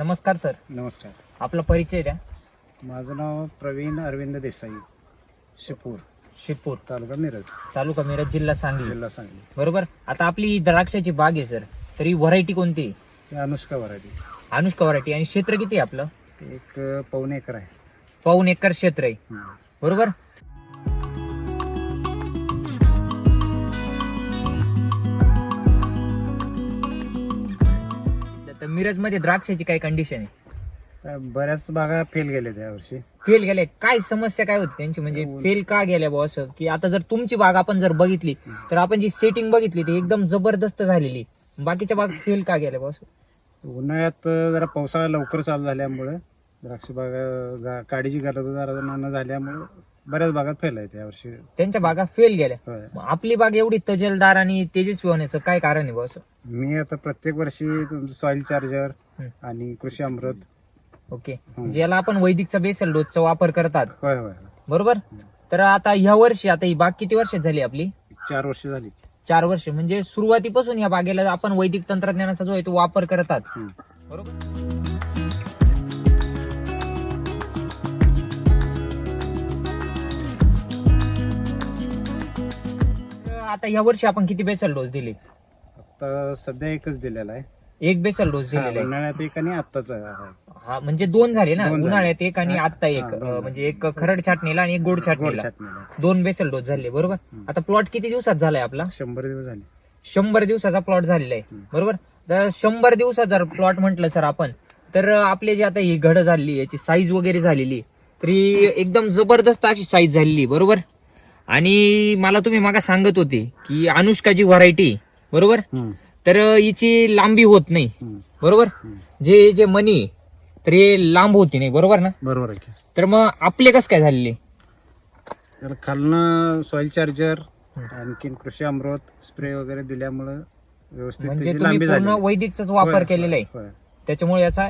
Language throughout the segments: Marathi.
नमस्कार सर. नमस्कार. आपला परिचय द्या. माझं नाव प्रवीण अरविंद देसाई शिपूर. शिपूर. तालुका मिरज. तालुका मिरज जिल्हा सांगली. जिल्हा सांगली. बरोबर? आता आपली द्राक्षाची बाग आहे सर. तर व्हरायटी कोणती? आहे? हे अनुष्का वरायटी अनुष्का व्हरायटी. आणि क्षेत्र किती आहे आपलं? एक अं, पाऊण एकर आहे. पाऊन एकर क्षेत्र आहे. हम्म. बरोबर? मिरजमध्ये द्राक्षाची काय कंडिशन आहे? बऱ्याच बागा फेल गेल्या त्या वर्षी. फेल गेले. काय समस्या काय होती त्यांची? म्हणजे फेल का गेल्या बुवा असं? की आता जर तुमची बाग आपण जर बघितली तर आपण जी सेटिंग बघितली ती एकदम जबरदस्त झालेली. बाकीच्या बाग फेल का गेल्या बुवा असं? उन्हाळ्यात जरा पावसाळा लवकर चालू झाल्यामुळे द्राक्ष बागा गा- काडीची गरज जरा न झाल्यामुळे बऱ्याच बागा फेल आहेत या वर्षी. त्यांच्या बागा फेल गेल्या. होय. मग आपली बाग एवढी तजेलदार आणि तेजस्वी होण्याचं काय कारण आहे बुवा असं? मी आता प्रत्येक वर्षी तुमचं सॉइल चार्जर. आणि कृषी अमृत. ओके. हम्म. ज्याला आपण वैदिकचा बेसल डोसचा वापर करतात. होय होय बरोबर? तर आता ह्या वर्षी आता ही बाग किती वर्षात झाली आपली? चार वर्ष झाली. चार वर्ष. म्हणजे सुरुवातीपासून या बागेला आपण वैदिक तंत्रज्ञानाचा जो आहे तो वापर करतात. बरोबर? आता या वर्षी आपण किती बेसल डोस दिले? आता सध्या एकच दिलेला आहे. एक बेसल डोस हा, दिलेला आहे. उन्हाळ्यात एक आणि आत्ताच हा म्हणजे दोन झाले ना? दोन झाले. उन्हाळ्यात एक आणि हा, आता एक. हा, दोन अं, झाले. म्हणजे एक खरड छाटणीला आणि एक गोड छाटणीला. छाटणीला. दोन बेसल डोस झाले बरोबर? हम्म. आता प्लॉट किती दिवसात झालाय आपला? शंभर दिवस झाले. शंभर दिवसाचा प्लॉट झालेला आहे हम्म. बरोबर? तर शंभर दिवसात जर प्लॉट म्हटलं सर आपण तर आपले जे आता ही घड झाली याची साईज वगैरे झालेली तरी एकदम जबरदस्त अशी साईज झालेली बरोबर? आणि मला तुम्ही मागा सांगत होते की अनुष्काची व्हरायटी बरोबर? तर हिची लांबी होत नाही बरोबर? जे जे मनी तर हे लांब होती नाही बरोबर ना? बरोबर आहे की. तर मग आपले कसं काय झालेले? त्याला खालनं सॉइल चार्जर. आणखीन कृषी अमृत स्प्रे वगैरे दिल्यामुळे व्यवस्थित म्हणजे त्याची तुम्ही लांबी पूर्ण झाली. वैदिकचाच वापर होय, केलेला आहे. होय, त्याच्यामुळे याचा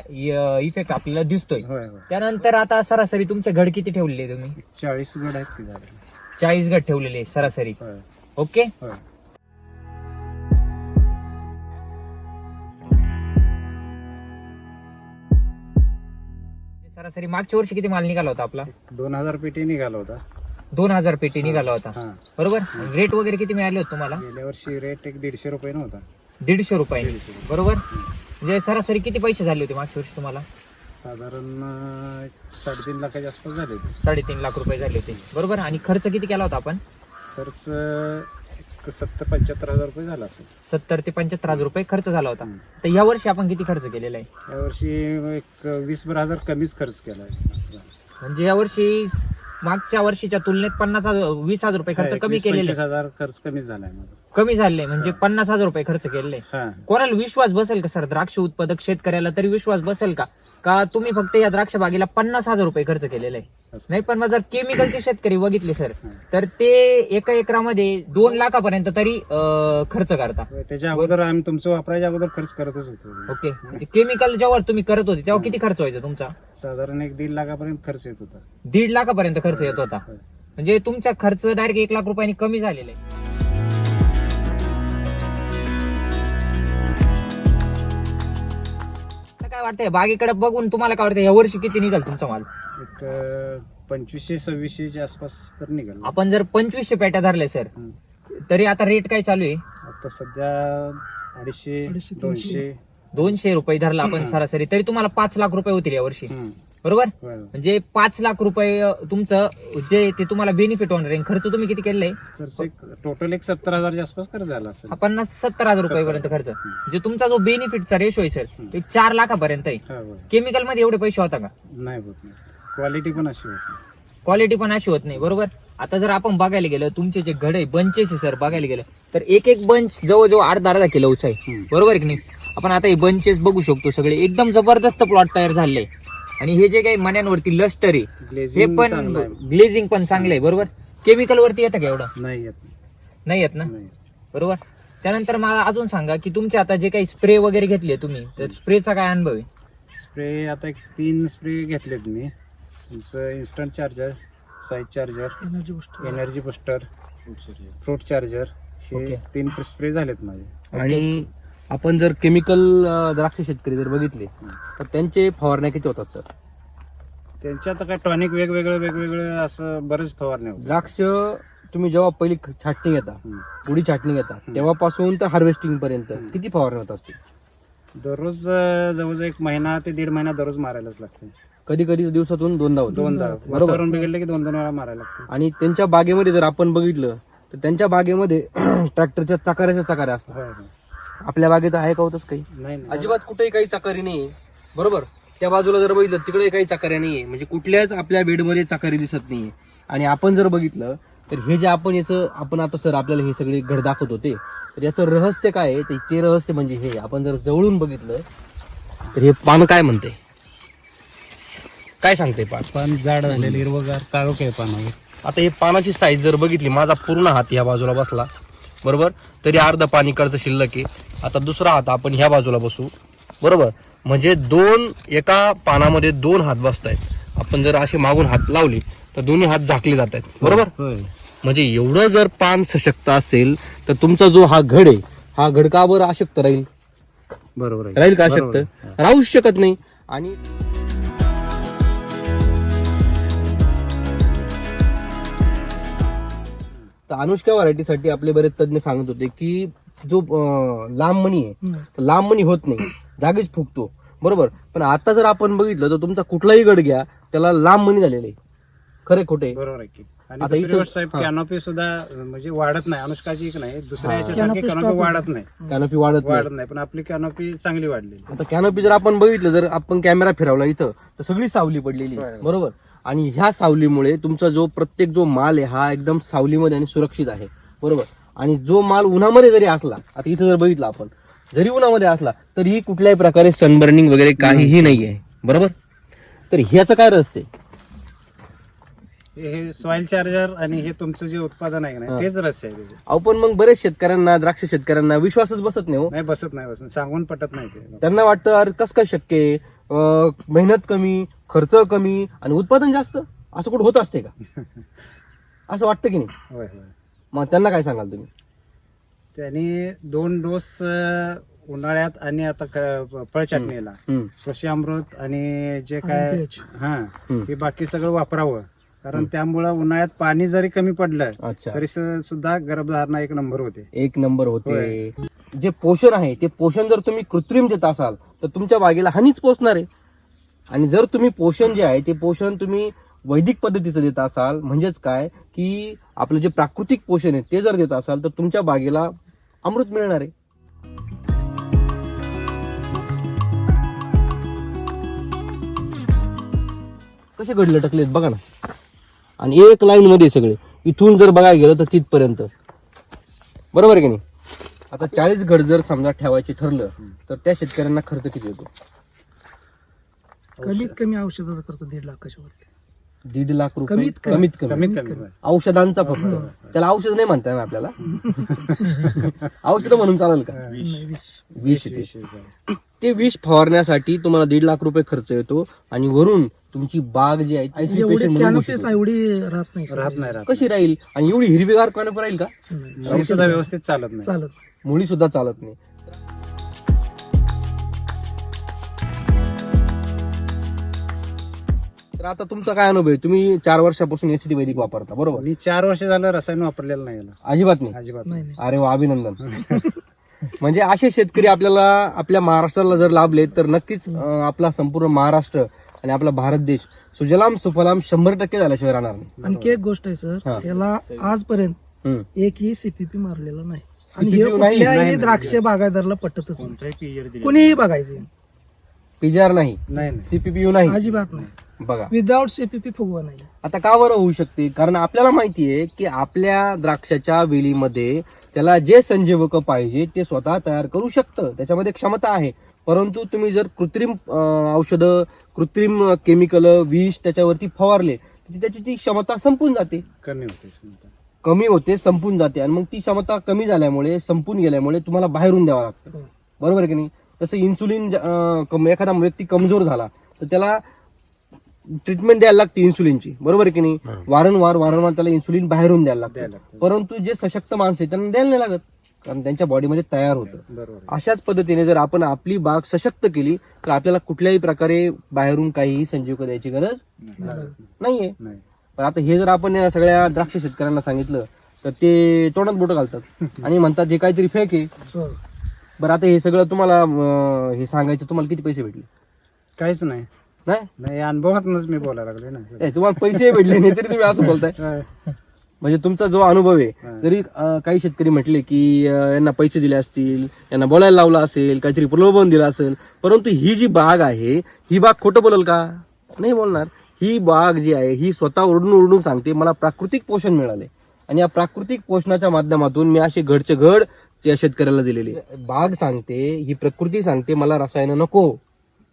इफेक्ट आपल्याला दिसतोय. होय होय. त्यानंतर आता सरासरी तुमचे घड किती ठेवलेले तुम्ही? चाळीस गड आहेत की झाले चाळीस घड ठेवलेले सरासरी. होय. ओके? होय. सरासरी मागच्या वर्षी किती माल निघाला होता आपला? एक दोन हजार पेटी निघाला होता. दोन हजार पेटी निघाला होता. हा. बरोबर? रेट वगैरे किती मिळाले होते तुम्हाला? गेल्या वर्षी रेट एक दीडशे रुपये नव्हता. दीडशे रुपये. बरोबर? म्हणजे सरासरी किती पैसे झाले होते मागच्या वर्षी तुम्हाला? साधारण अं, साडेतीन लाखाच्या आसपास झाले होते. साडेतीन लाख रुपये झाले होते. बरोबर? आणि खर्च किती केला होता आपण? खर्च एक सत्तर पंच्याहत्तर हजार रुपये झाला असेल. सत्तर ते पंच्याहत्तर हजार रुपये खर्च झाला होता. हम्म. तर या वर्षी आपण किती खर्च केलेला आहे? यावर्षी एक वीस बारा हजार कमीच खर्च केला आहे. म्हणजे या वर्षी मागच्या वर्षीच्या तुलनेत पन्नास हजार वीस हजार रुपये खर्च कमी केलेले. आहे. हजार खर्च कमी झालाय माझा. कमी झाले म्हणजे पन्नास हजार रुपये खर्च. हा. कोणाला विश्वास बसेल का सर? द्राक्ष उत्पादक शेतकऱ्याला तरी विश्वास बसेल का? का तुम्ही फक्त या द्राक्ष बागेला पन्नास हजार रुपये खर्च केलेला आहे? असं. नाही पण मग जर केमिकलचे शेतकरी बघितले सर. तर ते एका एकरामध्ये दोन लाखापर्यंत तरी अं, खर्च करता. त्याच्या अगोदर आम्ही तुमचं वापरायच्या अगोदर खर्च करतच होतो. ओके. म्हणजे केमिकल जेव्हा तुम्ही करत होते तेव्हा किती खर्च व्हायचा तुमचा? साधारण एक दीड लाखापर्यंत खर्च येत होता. दीड लाखापर्यंत खर्च येत होता. म्हणजे तुमचा खर्च डायरेक्ट एक लाख रुपयांनी कमी झालेला. आहे काय वाटतंय? बागेकडे बघून तुम्हाला काय वाटतं या वर्षी किती निघाल तुमचा माल? एक अं, पंचवीसशे सव्वीसशेच्या आसपास तर निघाल आपण जर पंचवीसशे पेट्या धरल्या सर हं. तरी आता रेट काय चालू आहे? आता सध्या अडीचशे दोनशे. दोनशे. रुपये धरला आपण सरासरी. तरी तुम्हाला पाच लाख रुपये होतील या वर्षी. हं. बरोबर. म्हणजे पाच लाख रुपये तुमचं जे ते तुम्हाला बेनिफिट होणार आहे. खर्च तुम्ही किती केलेला आहे? खर्च टोटल एक सत्तर हजारच्या आसपास खर्च झाला असेल. पन्नास सत्तर हजार रुपयापर्यंत खर्च. म्हणजे तुमचा जो बेनिफिटचा रेशो आहे सर तो एक चार लाखापर्यंत आहे. हा. केमिकलमध्ये एवढे पैसे होता का? नाही होत नाही. क्वालिटी पण अशी होत नाही. क्वालिटी पण अशी होत नाही बरोबर? आता जर आपण बघायला गेलं तुमचे जे घड बंचेस आहे सर बघायला गेलं तर एक एक बंच जवळजवळ अर्धा अर्धा किलोचा आहे. बरोबर आहे की नाही? आपण आता हे बंचेस बघू शकतो सगळे. एकदम जबरदस्त प्लॉट तयार झाले आणि हे जे काही मन्यांवरती लस्टर आहे हे Glazing पण चांगलं आहे. ग्लेझिंग पण चांगलं आहे बरोबर? केमिकल वरती येतं का एवढं? नाही येत. नाही येत ना? नाही बरोबर? त्यानंतर मला अजून सांगा की तुमचे आता जे काही स्प्रे वगैरे घेतले तुम्ही तर स्प्रेचा काय अनुभव आहे? स्प्रे आता एक तीन स्प्रे घेतलेत मी. तुमचं instant charger size charger energy booster energy booster fruit charger हे Okay. तीन स्प्रे झालेत माझे. आणि आपण जर केमिकल द्राक्ष शेतकरी जर बघितले तर त्यांचे फवारण्या किती होतात सर? त्यांच्या आता काय टॉनिक वेगवेगळं वेगवेगळं असं बरेच फवारण्या होतात. द्राक्ष तुम्ही जेव्हा पहिली ख- छाटणी घेता हम्म. उडी छाटणी घेता तेव्हापासून तर हार्वेस्टिंग पर्यंत किती फवारण्या होत असतील? दररोज अं, जवळजवळ एक महिना ते दीड महिना दररोज मारायलाच लागते. कधी कधी दिवसातून दोनदा होतो. दोनदा. बरोबर. वातावरण बिघडलं की दोन दोन वेळा मारायला लागते. आणि त्यांच्या बागेमध्ये जर आपण बघितलं तर त्यांच्या बागेमध्ये ट्रॅक्टरच्या चाकाऱ्याच्या चाकाऱ्या असतात. होय, होय. आपल्या बागेत आहे का होतच काही? नाही नाही. अजिबात कुठेही काही चाकारी नाही बरोबर? त्या बाजूला जर बघितलं तिकडे काही चाकाऱ्या नाहीये. म्हणजे कुठल्याच आपल्या बेडमध्ये चाकारी दिसत नाहीये. आणि आपण जर बघितलं तर हे जे आपण याचं आपण आता सर आपल्याला हे सगळे घड दाखवत होते तर याचं रहस्य काय आहे? ते- ते रहस्य म्हणजे हे. आपण जर जवळून बघितलं तर हे पान काय म्हणते? काय सांगते पान? पान जाड झालेलं हिरवगार काळोख आहे पानावर. आता हे पानाची साईज जर बघितली माझा पूर्ण हात ह्या बाजूला बसला. बरोबर? तरी अर्ध पान इकडचं शिल्लक आहे. आता दुसरा हात आपण ह्या बाजूला बसू. बरोबर? म्हणजे दोन एका पानामध्ये दोन हात बसतायत. आपण जर असे मागून हात लावले तर दोन्ही हात झाकले जात आहेत बरोबर म्हणजे एवढं जर पान सशक्त असेल तर तुमचा जो हा घड आहे हा घड का बरं अशक्त राहील? बरोबर राहील का अशक्त. राहूच शकत नाही. आणि तर अनुष्का व्हरायटीसाठी आपले बरेच तज्ञ सांगत होते की जो लांब मणी आहे लांब मणी होत नाही. जागीच फुगतो. बरोबर? पण आता जर आपण बघितलं तर तुमचा कुठलाही गड घ्या त्याला लांब मणी झालेले आहे. खरे खोटे बरोबर आहे की. आणि गोष्ट साहेब. कॅनोपी सुद्धा म्हणजे वाढत नाही. अनुष्काची एक नाही. दुसऱ्या. याच्यासारखी कॅनोपी वाढत नाही. कॅनोपी वाढत नाही. वाढत नाही. पण आपली कॅनोपी चांगली वाढली आता कॅनोपी जर आपण बघितलं जर आपण कॅमेरा फिरवला इथं तर सगळी सावली पडलेली. बरोबर. आणि ह्या सावलीमुळे तुमचा जो प्रत्येक जो माल आहे हा एकदम सावलीमध्ये आणि सुरक्षित आहे. बरोबर? आणि जो माल उन्हामध्ये जरी असला आता इथं जर बघितलं आपण जरी उन्हामध्ये असला तरीही कुठल्याही प्रकारे सनबर्निंग वगैरे काहीही नाही आहे बरोबर? तर ह्याचं काय रहस्य आहे? हे- सॉइल चार्जर आणि हे तुमचं जे उत्पादन आहे. नाही तेच रस आहे त्याचे. अहो पण मग बरेच शेतकऱ्यांना द्राक्ष शेतकऱ्यांना विश्वासच बसत नाही हो. नाही बसत नाही बसत सांगून पटत नाही ते. त्यांना वाटतं अरे कसं काय शक्य आहे? मेहनत कमी खर्च कमी आणि उत्पादन जास्त असं कुठं होत असते का? असं वाटतं की नाही? होय होय. मग त्यांना काय सांगाल तुम्ही? त्यांनी दोन डोस अं, उन्हाळ्यात आणि आता क- फळचटणीला. हम्म. कृषी अमृत आणि जे काय. हा हम्म. हे बाकी सगळं वापरावं. कारण त्यामुळं उन्हाळ्यात पाणी जरी कमी पडलं अच्छा. तरी स- सुद्धा गर्भधारणा एक नंबर होते. एक नंबर होते. जे पोषण आहे ते पोषण जर तुम्ही कृत्रिम देत असाल तर तुमच्या बागेला हानीच पोचणार आहे. आणि जर तुम्ही पोषण जे आहे ते पोषण तुम्ही वैदिक पद्धतीचं देत असाल म्हणजेच काय? की आपलं जे प्राकृतिक पोषण आहे ते जर देत असाल तर तुमच्या बागेला अमृत मिळणार आहे. कसे घडले टकलेत बघा ना. आणि एक लाईन मध्ये सगळे. इथून जर बघायला गेलं तर तिथपर्यंत. बरोबर आहे की नाही? आता चाळीस घड जर समजा ठेवायचे ठरलं तर त्या शेतकऱ्यांना खर्च किती येतो? कमीत कमी औषधाचा खर्च दीड लाखाच्या वरती दीड लाख रुपये. कमीत कमी. कमीत कमी. कमीत कमी. होय. औषधांचा फक्त. त्याला औषध नाही म्हणता येणार आपल्याला. औषध म्हणून चालेल का? नाही, वीस. आहे. ते विष फवारण्यासाठी तुम्हाला दीड लाख रुपये खर्च येतो आणि वरून तुमची बाग जी आहे ICU एवढी कॅनोपीच राहत नाही राहत नाही राहत कशी राहील? आणि एवढी हिरवीगार कानप राहील का? नाही. सुद्धा व्यवस्थित चालत नाही चालत नाही. मुळी सुद्धा चालत नाही. तर आता तुमचा काय अनुभव आहे? तुम्ही चार वर्षापासून एसीडी वैदिक वापरता बरोबर? मी चार वर्ष झालं रसायन वापरलेलं नाही याला. अजिबात नाही? अजिबात नाही. अरे वा अभिनंदन. म्हणजे असे शेतकरी आपल्याला आपल्या महाराष्ट्राला जर लाभले तर नक्कीच अं, आपला संपूर्ण महाराष्ट्र आणि आपला भारत देश सुजलाम सुफलाम शंभर टक्के झाल्याशिवाय राहणार नाही. आणखी एक गोष्ट आहे हा. सर याला आजपर्यंत हम्म. एकही सीपीपी मारलेला नाही. आणि CPP हे नाही, कुठल्याही नाही, द्राक्ष बागायदारला पटतच नाही. कुणीही बघायचे. पीजीआर नाही. नाही नाही. सीपीपीयू नाही. अजिबात नाही. बघा. विदाऊट सीपीपी फुगवा नाही. आता का बरं होऊ शकते? कारण आपल्याला माहिती आहे की आपल्या द्राक्षाच्या वेलीमध्ये त्याला जे संजीवक पाहिजे ते स्वतः तयार करू शकतं. त्याच्यामध्ये क्षमता आहे. परंतु तुम्ही जर कृत्रिम अं, औषधं कृत्रिम केमिकल विष त्याच्यावरती फवारले तर त्याची ती क्षमता संपून जाते. कमी होते क्षमता. कमी होते संपून जाते. आणि मग ती क्षमता कमी झाल्यामुळे संपून गेल्यामुळे तुम्हाला बाहेरून द्यावं लागतं. हो. बरोबर आहे की नाही? तसं इन्सुलिन एखादा व्यक्ती कमजोर झाला तर त्याला ट्रीटमेंट द्यायला लागते इन्सुलिनची बरोबर आहे की नाही? वारंवार वारंवार त्याला इन्सुलिन बाहेरून द्यायला लागतं. परंतु जे सशक्त माणसं आहेत त्यांना द्यायला नाही लागत. कारण त्यांच्या बॉडीमध्ये तयार होतं. अशाच पद्धतीने जर आपण आपली बाग सशक्त केली तर आपल्याला कुठल्याही प्रकारे बाहेरून काहीही संजीवक द्यायची गरज नाहीये. नाही. पण आता हे जर आपण सगळ्या द्राक्ष शेतकऱ्यांना सांगितलं तर ते तोंडात बोट घालतात. आणि म्हणतात हे काहीतरी फेक आहे. हो. बरं आता हे सगळं तुम्हाला अं, हे सांगायचं तुम्हाला किती पैसे भेटले? काहीच नाही. नाही? नाही अनुभवातनच मी बोलायला लागले ना. ए, तुम्हाला पैसे भेटले नाही तरी तुम्ही असं बोलताय. काय? म्हणजे तुमचा जो अनुभव आहे अं, काही शेतकरी म्हटले की अं, यांना पैसे दिले असतील यांना बोलायला लावलं असेल काहीतरी प्रलोभन दिलं असेल परंतु ही जी बाग आहे ही बाग खोटं बोलल का? नाही बोलणार. ही बाग जी आहे ही स्वतः ओरडून ओरडून सांगते मला प्राकृतिक पोषण मिळाले. आणि या प्राकृतिक पोषणाच्या माध्यमातून मी असे घडचे घड त्या शेतकऱ्याला दिलेली. बाग सांगते ही प्रकृती सांगते मला रसायन नको.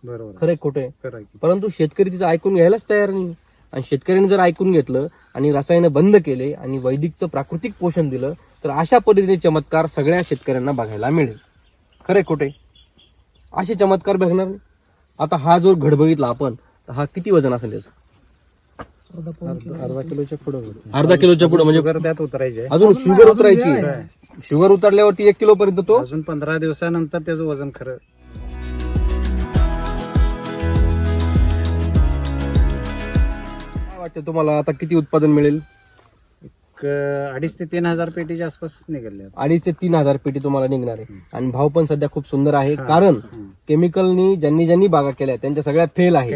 बरोबर. खरं खोटं खरं. परंतु शेतकरी तिचं ऐकून घ्यायलाच तयार नाही. आणि शेतकऱ्यांनी जर ऐकून घेतलं आणि रसायनं बंद केले आणि वैदिकचं प्राकृतिक पोषण दिलं तर अशा पद्धतीने चमत्कार सगळ्या शेतकऱ्यांना बघायला मिळेल. खरे खोटे असे चमत्कार बघणार नाही. आता हा जो घड बघितला आपण तर हा किती वजन असेल याचं? अर्धा पाऊण किलो. अर्धा किलोच्या पुढे अर्धा किलोच्या पुढे म्हणजे शुगर त्यात उतरायचे अजून शुगर उतरायची? शुगर उतरल्यावरती एक किलो पर्यंत तो? अजून पंधरा दिवसानंतर त्याचं वजन खरं. काय वाटतं तुम्हाला? आता किती उत्पादन मिळेल? एक अडीच ते तीन हजार पेटीच्या आसपास निघाले. अडीच ते तीन हजार पेटी तुम्हाला निघणार आहे. आणि भाव पण सध्या खूप सुंदर आहे. कारण हम्म. केमिकलनी ज्यांनी ज्यांनी बागा केल्या त्यांच्या सगळ्या फेल आहे.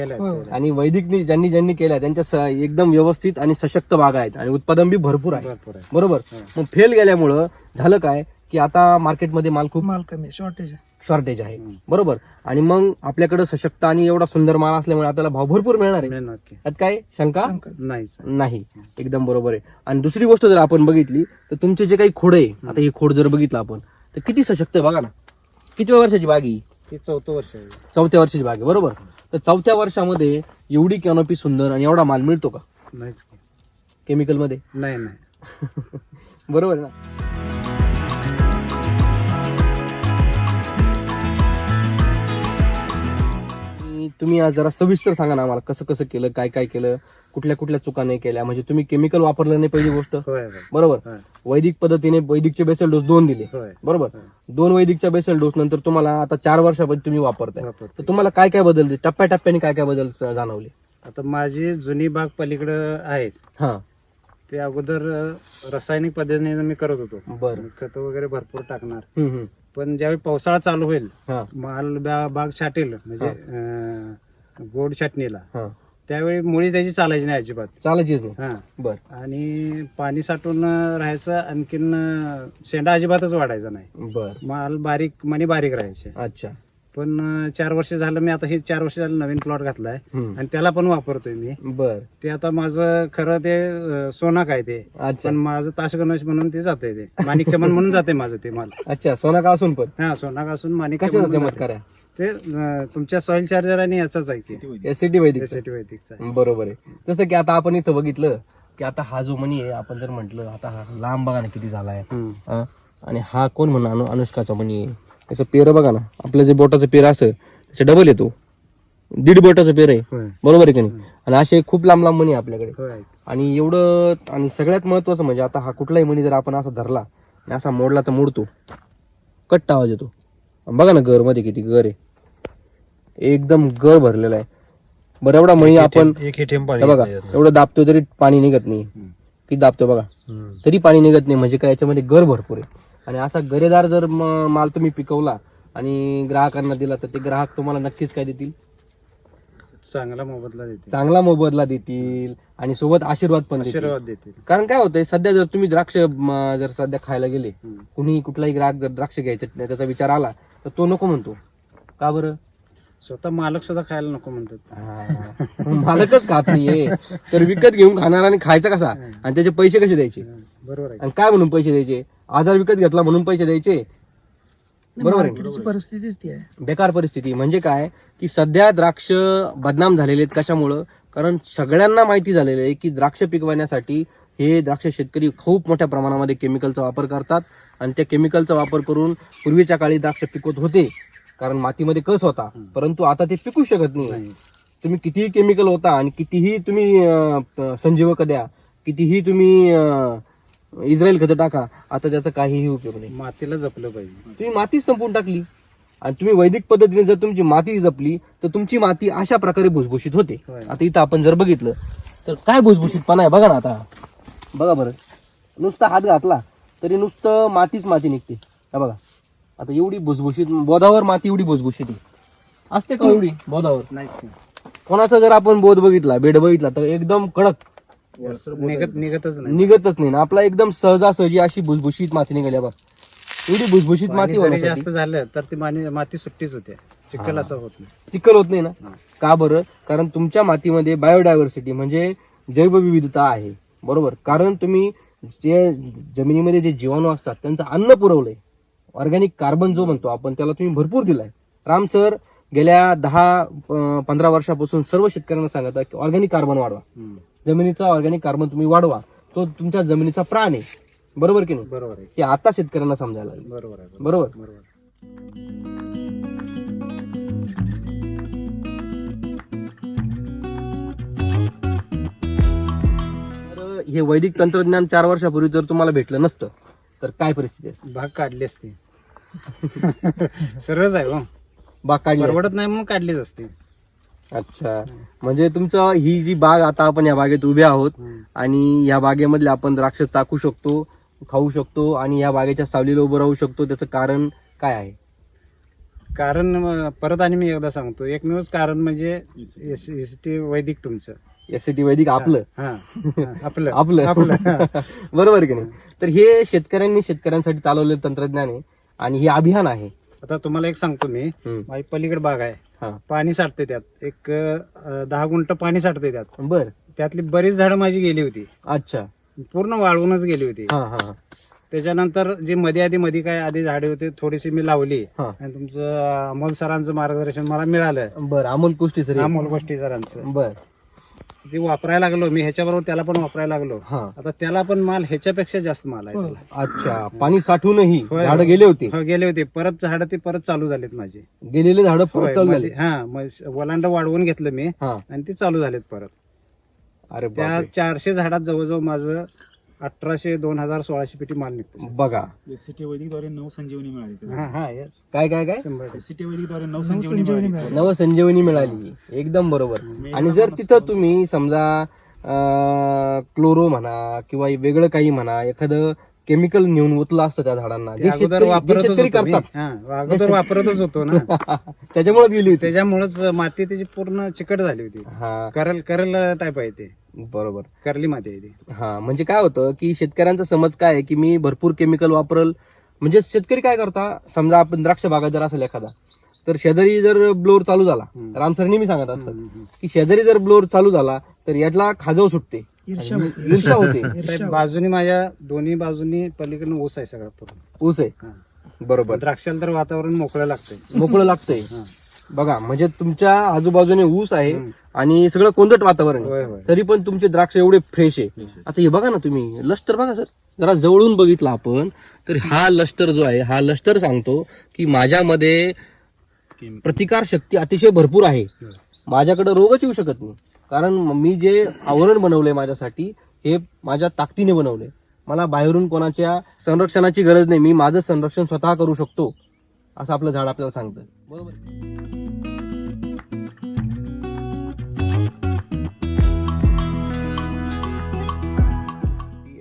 आणि वैदिकनी ज्यांनी ज्यांनी केल्या त्यांच्या स- एकदम व्यवस्थित आणि सशक्त बागा आहेत. आणि उत्पादन बी भरपूर आहे. भरपूर आहे. बरोबर? मग फेल गेल्यामुळं झालं काय? की आता मार्केटमध्ये माल खूप माल कमी शॉर्टेज शॉर्टेज आहे. बरोबर? आणि मग आपल्याकडे सशक्त आणि एवढा सुंदर माल असल्यामुळे आपल्याला भाव भरपूर मिळणार आहे. नाही, त्यात काय? शंका? नाही. नाही. एकदम बरोबर आहे. आणि दुसरी गोष्ट जर आपण बघितली तर तुमचे जे काही खोड आहे आता ही खोड जर बघितलं आपण तर किती सशक्त आहे बघा ना. किती वर्षाची बाग आहे ही? चौथं वर्ष चौथ्या वर्षाची बाग आहे बरोबर? तर चौथ्या वर्षामध्ये एवढी कॅनोपी सुंदर आणि एवढा माल मिळतो का? नाहीच की. केमिकलमध्ये? नाही नाही. बरोबर ना? तुम्ही आज जरा सविस्तर सांगा ना आम्हाला कसं कसं केलं काय काय केलं कुठल्या कुठल्या चुका नाही केल्या म्हणजे तुम्ही केमिकल वापरलं नाही पहिली गोष्ट? होय होय. बरोबर? होय. वैदिक पद्धतीने वैदिकचे बेसल डोस दोन दिले. होय. बरोबर. दोन वैदिकच्या बेसल डोस नंतर तुम्हाला आता चार वर्षापर्यंत तुम्ही वापरताय. वापरतोय. तर तुम्हाला काय काय बदल टप्प्याटप्प्याने काय काय बदल जाणवले? आता माझी जुनी बाग पलीकडे आहे हा. ते अगोदर अ, रासायनिक पद्धतीने मी करत होतो. बर. खत वगैरे भरपूर टाकणार. हम्म, हम्म. पण ज्यावेळी पावसाळा चालू होईल हा. माल बा- बाग छाटेल म्हणजे अ, गोड छाटणीला हा. त्यावेळी मुळी त्याची चालायची नाही अजिबात. चालायचीच नाही. हा. बर. आणि पाणी साठून अ, राहायचं आणखीन अ, शेंडा अजिबातच वाढायचा नाही. बर. माल बारीक मनी बारीक राहायचे. अच्छा. पण चार वर्ष झालं मी आता हे चार वर्ष झालं नवीन प्लॉट घातलाय. हम्म. आणि त्याला पण वापरतोय मी. बर. ते आता माझं खरं ते अ, सोना काय ते. अच्छा. पण माझं ताश गणेश म्हणून ते जाते ते. माणिक चमन म्हणून जाते माझं ते माल. अच्छा सोना का असून पण? हा सोना असून माणिक कशाचा चमन म्हणून चमत्कार जाते. आहे ते अ, तुमच्या सॉइल चार्जर आणि याचाच आहे वैदिक एसिटी वैदिकचा. आहे. बरोबर आहे. जसं की आता आपण इथं बघितलं की आता हा जो मणी आहे आपण जर म्हटलं आता हा लांब बघा ना किती झालाय. हम्म. हा? आणि हा कोण म्हणा अनु अनुष्काचा मणी आहे? त्याचं पेर बघा ना. आपलं जे बोटाचं पेर असं त्याच्या डबल येतो. दीड बोटाचं पेर आहे. होय. बरोबर आहे की नाही? आणि असे खूप लांब लांब मणी आहे आपल्याकडे. होय. आणि एवढं आणि सगळ्यात महत्वाचं म्हणजे आता हा कुठलाही मणी जर आपण असा धरला आणि असा मोडला तर मोडतो. कट्टा आवाज येतो. बघा ना घरमध्ये किती घर आहे. एकदम घर भरलेला आहे. बरं एवढा मणी आपण हे बघा एवढं दाबतो तरी पाणी निघत नाही. किती दाबतो बघा. तरी पाणी निघत नाही. म्हणजे काय याच्यामध्ये गर भरपूर आहे. आणि असा गरेदार जर माल तुम्ही पिकवला आणि ग्राहकांना दिला तर ते ग्राहक तुम्हाला नक्कीच काय देतील? चांगला मोबदला देते चांगला मोबदला देतील आणि सोबत आशीर्वाद पण देतील. आशीर्वाद देते कारण काय होतंय सध्या जर तुम्ही द्राक्ष म, जर सध्या खायला गेले. कुणी कुठलाही ग्राहक जर द्राक्ष घ्यायचं नाही त्याचा विचार आला तर तो नको म्हणतो. का बरं? स्वतः मालक सुद्धा खायला नको म्हणतात. हा. मालकच खात नाहीये. तर विकत घेऊन खाणार आणि खायचा कसा? आणि त्याचे पैसे कसे द्यायचे? बरोबर आहे. आणि काय म्हणून पैसे द्यायचे? आजार विकत घेतला म्हणून पैसे द्यायचे? बरोबर आहे. मार्केटची परिस्थितीच ती आहे. बेकार परिस्थिती. म्हणजे काय? की सध्या द्राक्ष बदनाम झालेले आहेत कशामुळं? कारण सगळ्यांना माहिती झालेलं आहे की द्राक्ष पिकवण्यासाठी हे द्राक्ष शेतकरी खूप मोठ्या प्रमाणामध्ये केमिकलचा वापर करतात. आणि त्या केमिकलचा वापर करून पूर्वीच्या काळी द्राक्ष पिकवत होते. कारण मातीमध्ये कस होता परंतु आता ते पिकू शकत नाही. तुम्ही कितीही केमिकल होता आणि कितीही तुम्ही संजीवक द्या कितीही तुम्ही इस्रायल खतं टाका आता त्याचा काहीही उपयोग नाही. मातीला जपलं पाहिजे. तुम्ही माती संपवून टाकली आणि तुम्ही वैदिक पद्धतीने जर तुमची माती जपली तर तुमची माती अशा प्रकारे भुसभुशीत होते. आता इथं आपण जर बघितलं तर काय भुसभुशीतपणा आहे? बघा ना आता. बघा बरं. नुसता हात घातला तरी नुसतं मातीच माती निघते. हा बघा. आता एवढी भुसभुशीत बोधावर माती एवढी भुसभुशीत आहे. असते का एवढी बोधावर? नाहीच नाही कोणाचा जर आपण बोध बघितला बेड बघितला तर एकदम कडक. निघत निघतच नाही. निघतच नाही ना. आपला एकदम सहजासहजी अशी भुसभुशीत माती निघाली बघ. एवढी भुसभुशीत पाणी माती होण्यासाठी. जास्त झालं तर ती माती माती सुट्टीच होते. चिखल असं होत नाही. चिखल होत नाही ना? हा. का बरं? कारण तुमच्या मातीमध्ये बायोडायव्हर्सिटी म्हणजे जैवविविधता आहे. बरोबर? कारण तुम्ही जे जमिनीमध्ये जे जीवाणू असतात त्यांचं अन्न पुरवलंय. ऑर्गॅनिक कार्बन जो म्हणतो आपण त्याला तुम्ही भरपूर दिलाय. राम सर गेल्या दहा पंधरा वर्षापासून सर्व शेतकऱ्यांना सांगत की ऑर्गॅनिक कार्बन वाढवा. जमिनीचा ऑर्गॅनिक कार्बन तुम्ही वाढवा. तो तुमच्या जमिनीचा प्राण आहे. बरोबर की नाही? बरोबर आहे. ते आता शेतकऱ्यांना समजायला बरोबर आहे बरोबर. बरोबर? हे वैदिक तंत्रज्ञान चार वर्षापूर्वी जर तुम्हाला भेटलं नसतं तर काय परिस्थिती असते? भाग काढली असती. सरळच आहे हो. बाग काढली असती. परवडत नाही म्हणून काढलीच असते. अच्छा. म्हणजे तुमचं ही जी बाग आता आपण या बागेत उभे आहोत आणि या बागेमधले आपण द्राक्ष चाकू शकतो खाऊ शकतो आणि या बागेच्या सावलीला उभं राहू शकतो त्याचं कारण काय आहे? कारण अं, परत आणि मी एकदा सांगतो. एकमेवच कारण म्हणजे एस एस टी वैदिक तुमचं. एस टी वैदिक आपलं. आपलं. आपलं. आपलं बरोबर की नाही? तर हे शेतकऱ्यांनी शेतकऱ्यांसाठी चालवलेलं तंत्रज्ञान आहे आणि हे अभियान आहे. आता तुम्हाला एक सांगतो मी. माझी पलीकडे बाग आहे. पाणी साठते त्यात. एक दहा गुंठ पाणी साठते त्यात. बर. त्यातली बरीच झाडं माझी गेली होती. अच्छा. पूर्ण वाळवूनच गेली होती. त्याच्यानंतर जी मध्ये आधी मध्ये काय आधी झाडे होते थोडीशी मी लावली. आणि तुमचं अमोल सरांचं मार्गदर्शन मला मिळालं. बर अमोल कुष्टी सर अमोल गोष्टी सरांचं. बर. ते वापरायला लागलो मी ह्याच्याबरोबर त्याला पण वापरायला लागलो. हा. आता त्याला पण माल ह्याच्यापेक्षा जास्त माल आहे त्याला. अच्छा. पाणी साठवूनही होय. झाडं गेले होते. हो, गेले होते. परत झाडं ते परत चालू झालेत माझे. गेलेले झाडं परत चालू झाले हा वलांड वाढवून घेतलं मी हा. आणि ते चालू झालेत परत. अरे त्या बापरे. चारशे झाडात जवळजवळ माझं अठराशे दोन हजार सोळाशे पेटी माल निघतो बघा एससीटी वैदिकद्वारे नऊ संजीवनी मिळाली. हा हा yes. काय काय काय शंभर टक्के. वैदिकद्वारे नऊ संजीवनी संजीवनी मिळाली मिळाली. नव संजीवनी मिळाली एकदम बरोबर आणि जर तिथं तुम्ही समजा क्लोरो म्हणा किंवा वेगळं काही म्हणा एखादं केमिकल नेऊन ओतलं असतं त्या झाडांना. ते जे अगोदर शेतकरी जे वापरतच शेतकरी होतो मी. करतात. हा, अगोदर वापरतच होतो ना. त्याच्यामुळे गेली होती. त्याच्यामुळेच माती त्याची पूर्ण चिकट झाली होती. हा. करल करल टाईप आहे ते. बरोबर. करली माती आहे ती. हा म्हणजे काय होतं की शेतकऱ्यांचा समज काय आहे की मी भरपूर केमिकल वापरल. म्हणजे शेतकरी काय करता समजा आपण द्राक्ष बागा जर असेल एखादा तर शेजारी जर ब्लोअर चालू झाला हम्म. राम सर नेहमी सांगत असतात हम्म. की शेजारी जर ब्लोअर चालू झाला तर यातला खाजव सुटते. ईर्ष्या आणि होते. ईर्ष्या होते. साहेब बाजूनी माझ्या दोन्ही बाजूनी पलीकडनं ऊस आहे सगळा पूर्ण. ऊस आहे? हा. बरोबर. द्राक्षाला तर वातावरण मोकळं लागतंय. मोकळं लागतंय. हा. बघा म्हणजे तुमच्या आजूबाजूने ऊस आहे हम्म. आणि सगळं कोंदट वातावरण आहे. होय होय. तरी पण तुमचे द्राक्ष एवढे फ्रेश आहे. आता हे बघा ना तुम्ही लष्टर बघा सर. जरा जवळून बघितला आपण तर हा लष्टर जो आहे हा लष्टर सांगतो की माझ्यामध्ये प्रतिकार शक्ती अतिशय भरपूर आहे. माझ्याकडे रोगच येऊ शकत नाही. कारण मी जे आवरण बनवलंय माझ्यासाठी हे माझ्या ताकदीने बनवलंय. मला बाहेरून कोणाच्या संरक्षणाची गरज नाही. मी माझं संरक्षण स्वतः करू शकतो असं आपलं झाड आपल्याला सांगतं बरोबर?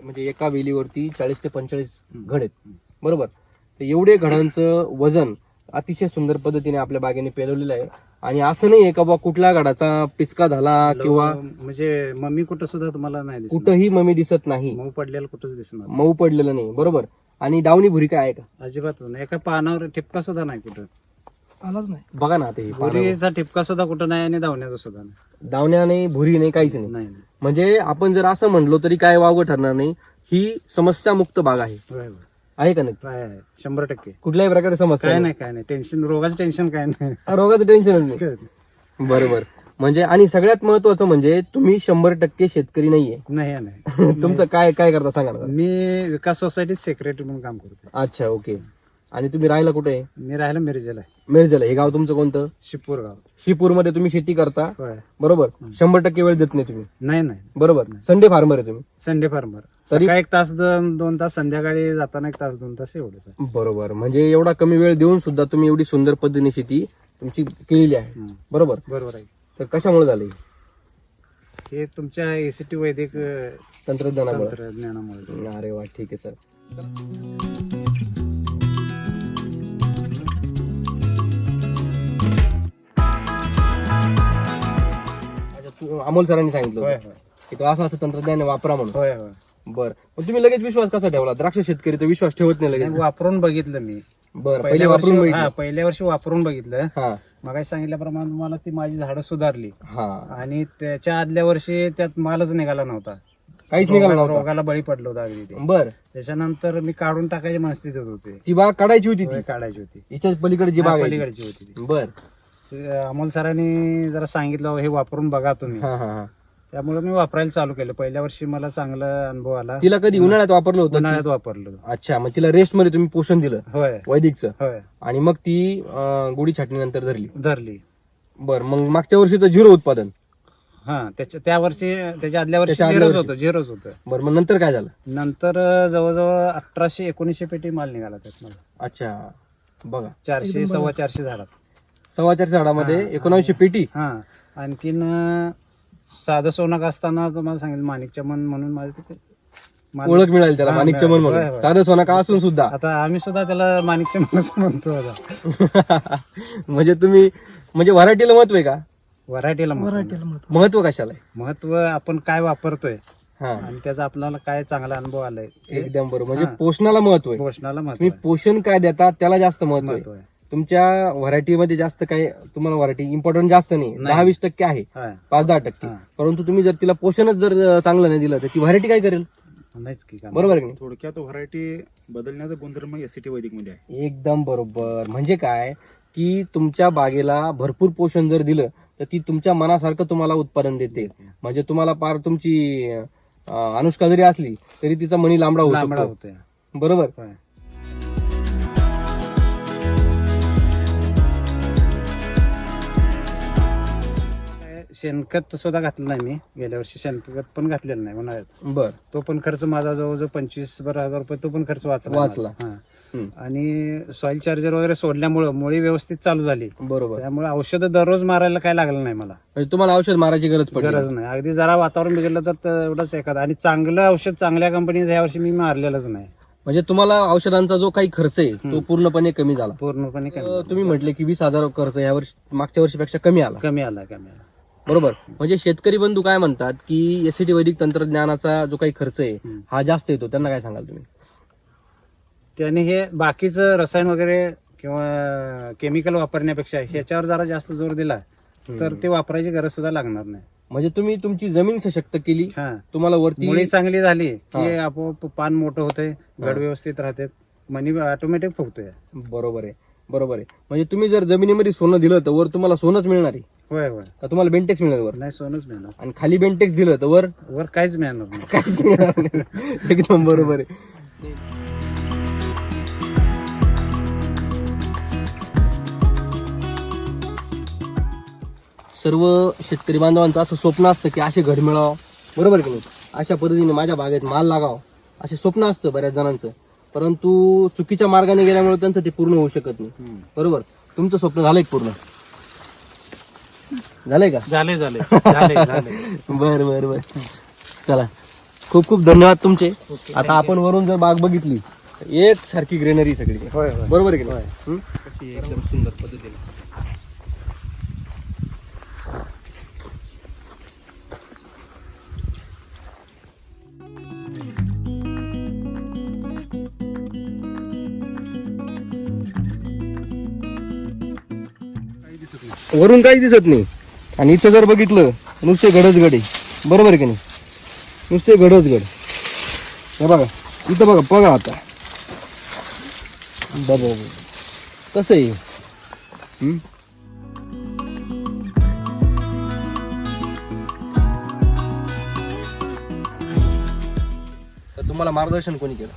म्हणजे एका वेलीवरती चाळीस ते पंचेचाळीस घड आहेत. बरोबर? तर एवढे घडांचं वजन अतिशय सुंदर पद्धतीने आपल्या बागेने पेलवलेलं आहे. आणि असं नाही का बा कुठल्या घडाचा पिचका झाला किंवा म्हणजे मम्मी कुठं सुद्धा तुम्हाला नाही दिसणार. कुठंही ममी दिसत नाही. मऊ पडलेलं कुठंच दिसणार मऊ पडलेलं नाही. बरोबर. आणि डावणी भुरी काय आहे का? अजिबातच नाही. एका पानावर ठिपका सुद्धा नाही कुठं. आलाच नाही. बघा ना आता हे पानावर. भुरीचा ठिपका सुद्धा कुठं नाही आणि धावण्याचा सुद्धा नाही. दावण्या नाही भुरी नाही काहीच नाही. नाही नाही. म्हणजे आपण जर असं म्हणलो तरी काय वावगं ठरणार नाही. ही समस्या मुक्त बाग आहे. होय, होय. आहे का नाही काय आहे. शंभर टक्के. कुठल्याही प्रकारे समस्या काय नाही. काय नाही. टेन्शन रोगाचं टेन्शन काय नाही. रोगाचं टेन्शनच नाही. बरोबर. म्हणजे आणि सगळ्यात महत्वाचं म्हणजे तुम्ही शंभर टक्के शेतकरी नाहीये. नाही नाही. तुमचं काय काय करता सांगा ना. मी विकास सोसायटीत सेक्रेटरी म्हणून काम करतो अच्छा ओके आणि तुम्ही राहायला कुठे? आहे मी राहायला मिरजेला आहे. मिरजेला. हे गाव तुमचं कोणतं? शिपूर गाव. शिपूरमध्ये तुम्ही शेती करता? होय. बरोबर. शंभर टक्के वेळ देत नाही तुम्ही? नाही नाही. बरोबर. संडे फार्मर आहे तुम्ही. संडे फार्मर तरी- सकाळी एक तास दोन दोन तास संध्याकाळी जाताना एक तास दोन तास एवढंच आहे. बरोबर. म्हणजे एवढा कमी वेळ देऊन सुद्धा तुम्ही एवढी सुंदर पद्धतीने शेती तुमची केलेली आहे. हम्म. बरोबर. बरोबर आहे. तर कशामुळे झाले हे? तुमच्या एसीटी वैदिक अं, तंत्रज्ञानामुळे. तंत्रज्ञानामुळे अरे वा ठीक आहे सर. अमोल सरांनी सांगितलं होतं की तो असं असं तंत्रज्ञान वापरा म्हणून. होय होय. बर. मग तुम्ही लगेच विश्वास कसा ठेवला? द्राक्ष शेतकरी तर विश्वास ठेवत नाही लगेच. वापरून बघितलं मी. बर पहिले पहिल्या वापरून वर्षी बघितलं. हा पहिल्या वर्षी वापरून बघितलं. हा. मग सांगितल्याप्रमाणे मला ती माझी झाडं सुधारली. हा. आणि त्याच्या आदल्या वर्षी त्यात मालच निघाला नव्हता. काहीच निघाला रोगा- नव्हता. रोगाला बळी पडलो होता अगदी ते. बर. त्याच्यानंतर मी काढून टाकायची मनस्थितीत होते. ती बाग काढायची होती ती? काढायची होती. याच्या पलीकडे जी हा, बाग आहे ती. पलीकडची होती ती. बर. अमोल सरांनी जरा सांगितलं हे वापरून बघा तुम्ही. हा हा हा. त्यामुळे मी वापरायला चालू केलं. पहिल्या वर्षी मला चांगला अनुभव आला. तिला कधी उन्हाळ्यात वापरलं होतं? उन्हाळ्यात वापरलं अच्छा मग तिला रेस्टमध्ये तुम्ही पोषण दिलं होय. वैदिकचं. होय. आणि मग ती अं, गुढी छाटणीनंतर धरली. धरली. बर मग मागच्या वर्षी तर झिरो उत्पादन. हा त्याच्या त्या वर्षी त्याच्या आदल्या वर्षी त्याच्या आदल्या झिरोच वर्षी. होतं झिरोच होतं. बर मग नंतर काय झालं? नंतर अं, जवळजवळ अठराशे एकोणीसशे पेटी माल निघाला त्यात मला अच्छा बघा. चारशे सव्वा चारशे झाडात सव्वा चारशे झाडामध्ये एकोणऐंशी पेटी. हा आणखीन अं, साधं सोनाक असताना तुम्हाला सांगितलं माणिक चमन म्हणून माझं तिथे माणिक- ओळख मिळाली त्याला हा, माणिक चमन होय, म्हणून. होय. साधं सोना का असून सुद्धा. आता आम्ही सुद्धा त्याला माणिक चमनच म्हणतो आता. म्हणजे तुम्ही म्हणजे व्हरायटीला महत्त्व आहे का? व्हरायटीला महत्त्व कशाला आहे? महत्त्व आपण काय वापरतोय हा. आणि त्याचा आपल्याला काय चांगला अनुभव आलाय एकदम बरोबर. म्हणजे हा. पोषणाला महत्त्व आहे. पोषणाला महत्त्व तुम्ही पोषण काय देता त्याला जास्त महत्त्व आहे. महत्त्व आहे. तुमच्या व्हरायटी मध्ये जास्त काय तुम्हाला व्हरायटी इम्पॉर्टंट जास्त नाही. नाही. दहा वीस टक्के आहे. हा. पाच दहा टक्के. परंतु तुम्ही जर तिला पोषणच जर चांगलं नाही दिलं तर ती व्हरायटी काय करेल? नाहीच की काम. बरोबर आहे की नाही? थोडक्यात व्हरायटी बदलण्याचा गुणधर्म एसीटी वैदिकमध्ये आहे. एकदम बरोबर. म्हणजे काय? की तुमच्या बागेला भरपूर पोषण जर दिलं तर ती तुमच्या मनासारखं तुम्हाला उत्पादन देते. म्हणजे तुम्हाला पार तुमची अं, अनुष्का जरी असली तरी तिचा मनी लांबडा होऊ लांबडा शकतो. होतोय. बरोबर? होय. शेणखत सुद्धा घातलं नाही मी. गेल्या वर्षी शेणखत पण घातलेलं नाही उन्हाळ्यात. बर. तो पण खर्च माझा जवळजवळ पंचवीस बरं हजार रुपये तो पण खर्च वाचला वाचला. माझा. हा. हम्म. आणि सॉइल चार्जर वगैरे सोडल्यामुळं मुळी व्यवस्थित चालू झाली. बरोबर. त्यामुळे औषधं दररोज मारायला काय लागलं नाही मला. म्हणजे तुम्हाला औषध मारायची गरज पडली. गरज नाही. अगदी जरा वातावरण बिघडलं तर एवढंच एखादं. आणि चांगलं औषध चांगल्या कंपनीचं ह्या वर्षी मी मारलेलंच नाही. म्हणजे तुम्हाला औषधांचा जो काही खर्च आहे तो पूर्णपणे कमी झाला. पूर्णपणे कमी अं, तुम्ही म्हटले की वीस हजार खर्च या वर्षी मागच्या वर्षीपेक्षा कमी आला. कमी आला कमी आला. बरोबर. म्हणजे शेतकरी बंधू काय म्हणतात की एसीटी वैदिक तंत्रज्ञानाचा जो काही खर्च आहे. हा जास्त येतो. त्यांना काय सांगाल तुम्ही? त्याने हे बाकीचं रसायन वगैरे किंवा केमिकल वापरण्यापेक्षा ह्याच्यावर जरा जास्त जोर दिला तर ते वापरायची गरज सुद्धा लागणार नाही. म्हणजे तुम्ही तुमची जमीन सशक्त केली हा. तुम्हाला वरती मुळी चांगली झाली की. आपोआप पान मोठं होतंय घड व्यवस्थित राहते मनी ऑटोमॅटिक फुगतोय. बरोबर आहे बरोबर आहे. म्हणजे तुम्ही जर जमिनीमध्ये सोनं दिलं तर वर तुम्हाला सोनंच मिळणार आहे. होय होय. का तुम्हाला बेंटेक्स मिळणार वर? नाही सोनच मिळणार. आणि खाली बेंटेक्स दिलं तर वर? वर काहीच मिळणार नाही. काहीच मिळणार नाही. एकदम बरोबर आहे. सर्व शेतकरी बांधवांचं असं स्वप्न असतं की असे घड मिळावं. बरोबर की नाही? अशा पद्धतीने माझ्या बागेत माल लागावं. असे स्वप्न असतं बऱ्याच जणांचं. परंतु चुकीच्या मार्गाने गेल्यामुळे त्यांचं ते पूर्ण होऊ शकत नाही. बरोबर? तुमचं स्वप्न झालंय का पूर्ण? झालंय का? झाले झाले झाले झाले बर बर बर. चला. खूप खूप धन्यवाद तुमचे. आता आपण वरून जर बाग बघितली एक सारखी ग्रेनरी सगळी बरोबर आहे की नाही? एकदम सुंदर पद्धतीने. वरून काही दिसत नाही. आणि इथं जर बघितलं नुसते घडच गड आहे बरोबर आहे की नाही? नुसते घडच गड हे बघा इथं बघा बघा आता. बरोबर कसं आहे तुम्हाला मार्गदर्शन कोणी केलं?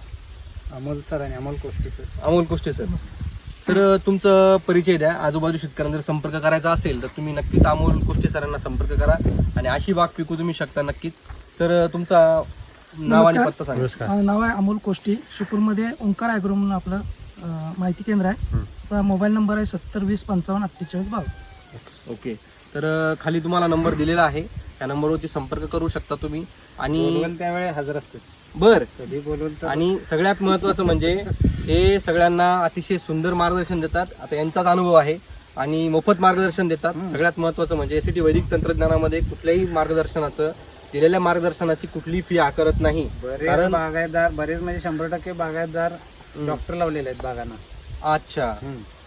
अमोल सर आणि अमोल कोष्टी सर. अमोल कुष्टे सर. तर तुमचं परिचय द्या. आजूबाजू शेतकऱ्यांना जर संपर्क करायचा असेल तर तुम्ही नक्कीच अमोल कोष्टे सरांना संपर्क करा आणि अशी बाग पिकू तुम्ही शकता नक्कीच. तर तुमचा नाव आणि. पत्ता सांगा. नाव आहे अमोल कोष्टी. शिपूरमध्ये ओंकार ॲग्रो म्हणून आपलं अं, माहिती केंद्र आहे. आपला मोबाईल नंबर आहे सत्तर वीस पंचावन्न अठ्ठेचाळीस बावन्न. ओके. तर अं, खाली तुम्हाला नंबर दिलेला आहे. त्या नंबरवरती संपर्क करू शकता तुम्ही. आणि बोलवल त्यावेळी हजर असते. बर. कधी बोलवल तर आणि सगळ्यात महत्वाचं म्हणजे हे सगळ्यांना अतिशय सुंदर मार्गदर्शन देतात. आता यांचाच अनुभव आहे. आणि मोफत मार्गदर्शन देतात. सगळ्यात महत्वाचं म्हणजे एसीटी वैदिक तंत्रज्ञानामध्ये कुठल्याही मार्गदर्शनाचं दिलेल्या मार्गदर्शनाची कुठलीही फी आकारत नाही. कारण बागायतदार बरेच म्हणजे शंभर टक्के बागायतदार डॉक्टर लावलेले आहेत बागांना. अच्छा.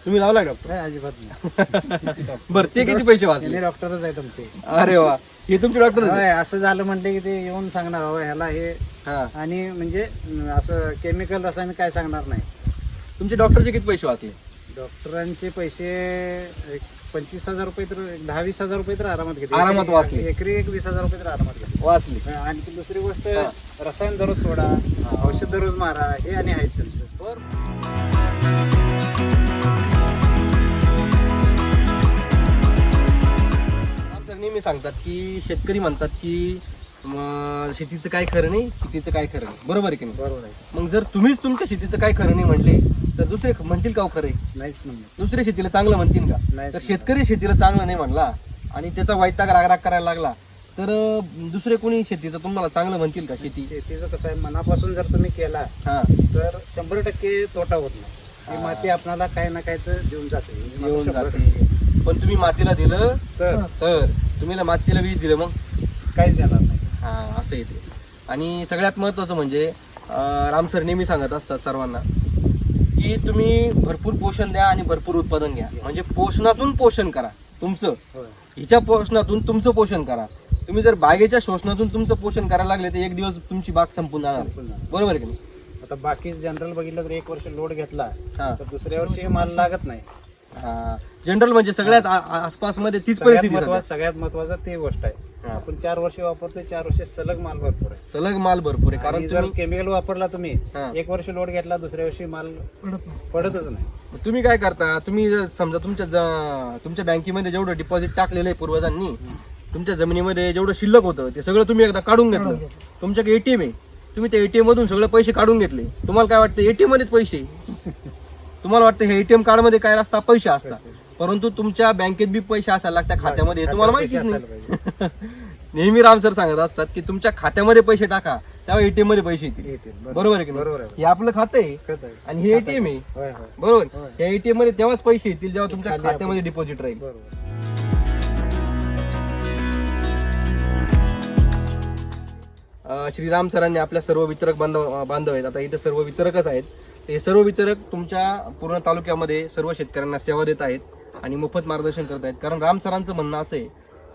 तुम्ही लावला डॉक्टर अजिबात नाही. बरं ते किती पैसे वाचले? डॉक्टरच आहे तुमचे अरे वा. हे तुमचे डॉक्टर होय, असं झालं म्हणले की ते येऊन सांगणार हो ह्याला हे. हा. आणि म्हणजे अं, असं केमिकल रसायन काय सांगणार नाही. तुमचे डॉक्टरचे किती पैसे वाचले? डॉक्टरांचे पैसे एक पंचवीस हजार रुपये तर एक दहा वीस हजार रुपये तर आरामात घेते आरामात एकरी- वाचले. एकरी एक वीस हजार रुपये तर आरामात घेते वाचले. आणखी दुसरी गोष्ट रसायन दररोज सोडा औषध दररोज मारा हे आणि आहेच त्यांचं. बर. नेहमी सांगतात की शेतकरी म्हणतात की म, शेतीचं काय खरं नाही शेतीचं काय खरं नाही. बरोबर आहे की नाही? बरोबर आहे. मग जर तुम्हीच तुमच्या शेतीचं काय खरं नाही म्हणले तर दुसरे म्हणतील का हो खरं आहे? नाहीच म्हणलं दुसरे शेतीला चांगलं म्हणतील का? नाही तर शेतकरी शेतीला चांगलं नाही म्हणला आणि त्याचा वैताग रागराग करायला लागला तर अं, दुसरे कोणी शेतीचं तुम्हाला चांगलं म्हणतील का शेती? शेतीचं कसं आहे मनापासून जर तुम्ही केला हा. तर शंभर टक्के तोटा होत नाही. ती माती आपल्याला काही ना काही तर देऊन जाते. म्हणजे मला येऊन शंभर जाते. पण तुम्ही मातीला दिलं. तर? तर? तुम्ही मातीला वीज दिलं मग? काहीच देणार नाही. हा असं येते. आणि सगळ्यात महत्वाचं म्हणजे अं, राम सर नेहमी सांगत असतात सर्वांना की तुम्ही भरपूर पोषण द्या आणि भरपूर उत्पादन घ्या. म्हणजे पोषणातून पोषण करा तुमचं. हिच्या पोषणातून तुमचं पोषण करा. तुम्ही जर बागेच्या शोषणातून तुमचं पोषण करायला लागले तर एक दिवस तुमची बाग संपून जाणार. बरोबर आहे की नाही? आता बाकी जनरल बघितलं तर एक वर्ष लोड घेतला हा. तर दुसऱ्या वर्षी माल लागत नाही. जनरल म्हणजे सगळ्यात आ- आ- आसपासमध्ये तीच परिस्थिती. सगळ्यात महत्वाचं ते गोष्ट आहे. हा. आपण चार वर्ष वापरतोय चार वर्ष सलग माल भरपूर आहे. सलग माल भरपूर आहे. आणि कारण जर तुम्ही केमिकल वापरला तुम्ही हा. एक वर्ष लोड घेतला दुसऱ्या वर्षी माल पडतच नाही. तुम्ही काय करता? तुम्ही जर समजा तुमच्या ज- तुमच्या बँकेमध्ये जेवढं डिपॉझिट टाकलेलं आहे पूर्वजांनी तुमच्या जमिनीमध्ये जेवढं शिल्लक होतं ते सगळं तुम्ही एकदा काढून घेतलं. काढून घेतलं. तुमच्याकडे एटीएम आहे. तुम्ही त्या एटीएम मधून सगळे पैसे काढून घेतले. तुम्हाला काय वाटतं? एटीएम मध्येच पैसे? तुम्हाला वाटतं हे एटीएम कार्डमध्ये काय असतात पैसे असतात. परंतु तुमच्या बँकेत बी पैसे असायला लागतात खात्यामध्ये. हे तुम्हाला माहितीच नाही. नेहमी राम सर सांगत असतात की तुमच्या खात्यामध्ये पैसे टाका तेव्हा एटीएममध्ये पैसे येतील. बरोबर. आहे की? बरोबर. हे आपलं खातं आहे. आणि हे एटीएम आहे. बरोबर. या एटीएममध्ये तेव्हाच पैसे येतील जेव्हा तुमच्या खात्यामध्ये डिपॉझिट राहील. श्रीराम सरांनी आपल्या सर्व वितरक बांधव बांधव आहेत. आता इथे सर्व वितरकच आहेत. हे सर्व वितरक तुमच्या पूर्ण तालुक्यामध्ये सर्व शेतकऱ्यांना सेवा देत आहेत आणि मोफत मार्गदर्शन करत आहेत कारण राम सरांचं म्हणणं असं आहे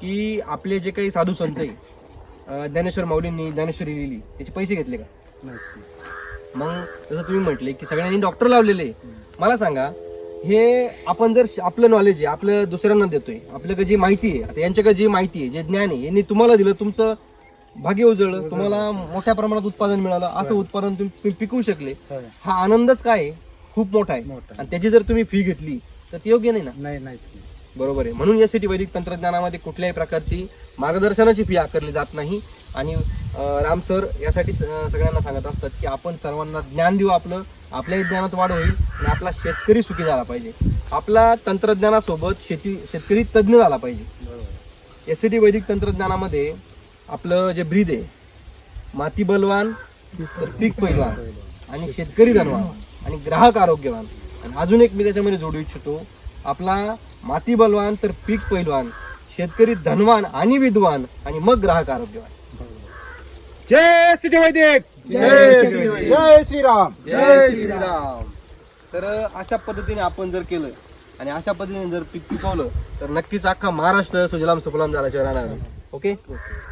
की आपले जे काही साधू संत आहे ज्ञानेश्वर माऊलींनी ज्ञानेश्वरी लिहिली त्याचे पैसे घेतले का. मग जसं तुम्ही म्हटले की सगळ्यांनी डॉक्टर लावलेले. मला सांगा हे आपण जर आपलं नॉलेज आहे आपलं दुसऱ्यांना देतोय आपल्याकडे जी माहिती आहे आता यांच्याकडे जी माहिती आहे जे ज्ञान आहे यांनी तुम्हाला दिलं तुमचं भाग्य उजळलं तुम्हाला मोठ्या प्रमाणात उत्पादन मिळालं असं उत्पादन तुम्ही पिकवू शकले. हा आनंदच काय आहे? खूप मोठा आहे. मोठा. आणि त्याची जर तुम्ही फी घेतली तर ते योग्य नाही ना? नाही नाहीच की. बरोबर आहे. म्हणून यासाठी वैदिक तंत्रज्ञानामध्ये कुठल्याही प्रकारची मार्गदर्शनाची फी आकारली जात नाही. आणि अं, राम सर यासाठी स- सगळ्यांना सांगत असतात की आपण सर्वांना ज्ञान देऊ आपलं आपल्याही ज्ञानात वाढ होईल आणि आपला शेतकरी सुखी झाला पाहिजे. आपला तंत्रज्ञानासोबत शेती शेतकरी तज्ज्ञ झाला पाहिजे. बरोबर. एस टी वैदिक तंत्रज्ञानामध्ये आपलं जे ब्रीद आहे माती बलवान तर पीक पैलवान आणि शेतकरी धनवान आणि ग्राहक आरोग्यवान. आणि अजून एक मी त्याच्यामध्ये जोडू इच्छितो. आपला माती बलवान तर पीक पैलवान शेतकरी धनवान आणि विद्वान आणि मग ग्राहक आरोग्यवान. जय सिटी वैदिक! जय श्री वैदिक. जय श्रीराम! जय श्रीराम. तर अशा पद्धतीने आपण जर केलं आणि अशा पद्धतीने जर पीक पिकवलं तर नक्कीच अख्खा महाराष्ट्र सुजलाम सुफलाम झाल्याशिवाय राहणार नाही. ओके? चला,